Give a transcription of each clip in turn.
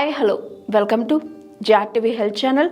Hi hello. Welcome to జాటివి health channel.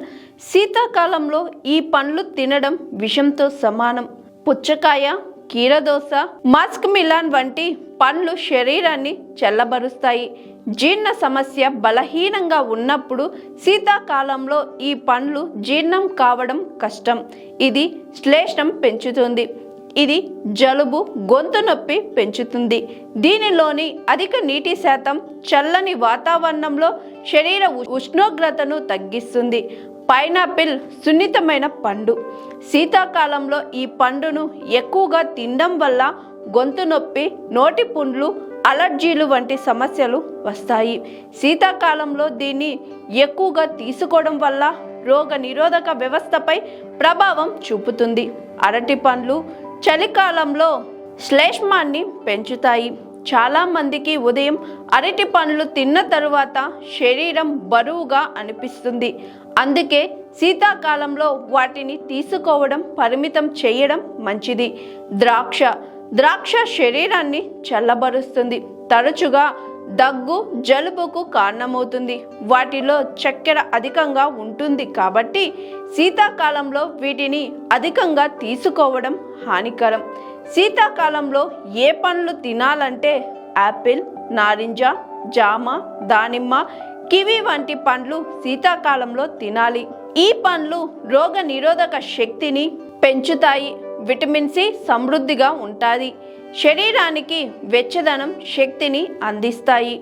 శీతాకాలంలో ఈ పండ్లు తినడం విషంతో సమానం. పుచ్చకాయ కీరదోస మాస్క్ మిలాన్ వంటి పండ్లు శరీరాన్ని చల్లబరుస్తాయి. జీర్ణ సమస్య బలహీనంగా ఉన్నప్పుడు శీతాకాలంలో ఈ పండ్లు జీర్ణం కావడం కష్టం. ఇది శ్లేష్మం పెంచుతుంది. ఇది జలుబు గొంతు నొప్పి పెంచుతుంది. దీనిలోని అధిక నీటి శాతం చల్లని వాతావరణంలో శరీర ఉ- ఉష్ణోగ్రతను తగ్గిస్తుంది. పైనాపిల్ సున్నితమైన పండు. శీతాకాలంలో ఈ పండును ఎక్కువగా తినడం వల్ల గొంతు నొప్పి నోటి పుండ్లు అలర్జీలు వంటి సమస్యలు వస్తాయి. శీతాకాలంలో దీన్ని ఎక్కువగా తీసుకోవడం వల్ల రోగ నిరోధక వ్యవస్థపై ప్రభావం చూపుతుంది. అరటి పండ్లు చలికాలంలో శ్లేష్మాన్ని పెంచుతాయి. చాలా మందికి ఉదయం అరటి పండ్లు తిన్న తరువాత శరీరం బరువుగా అనిపిస్తుంది. అందుకే శీతాకాలంలో వాటిని తీసుకోవడం పరిమితం చేయడం మంచిది. ద్రాక్ష. ద్రాక్ష శరీరాన్ని చల్లబరుస్తుంది. తరచుగా దగ్గు జలుబుకు కారణమవుతుంది. వాటిలో చక్కెర అధికంగా ఉంటుంది కాబట్టి శీతాకాలంలో వీటిని అధికంగా తీసుకోవడం హానికరం. శీతాకాలంలో ఏ పండ్లు తినాలంటే యాపిల్ నారింజ జామ దానిమ్మ కివి వంటి పండ్లు శీతాకాలంలో తినాలి. ఈ పండ్లు రోగ నిరోధక శక్తిని పెంచుతాయి. విటమిన్ సి సమృద్ధిగా ఉంటుంది. శరీరానికి వెచ్చదనం శక్తిని అందిస్తాయి.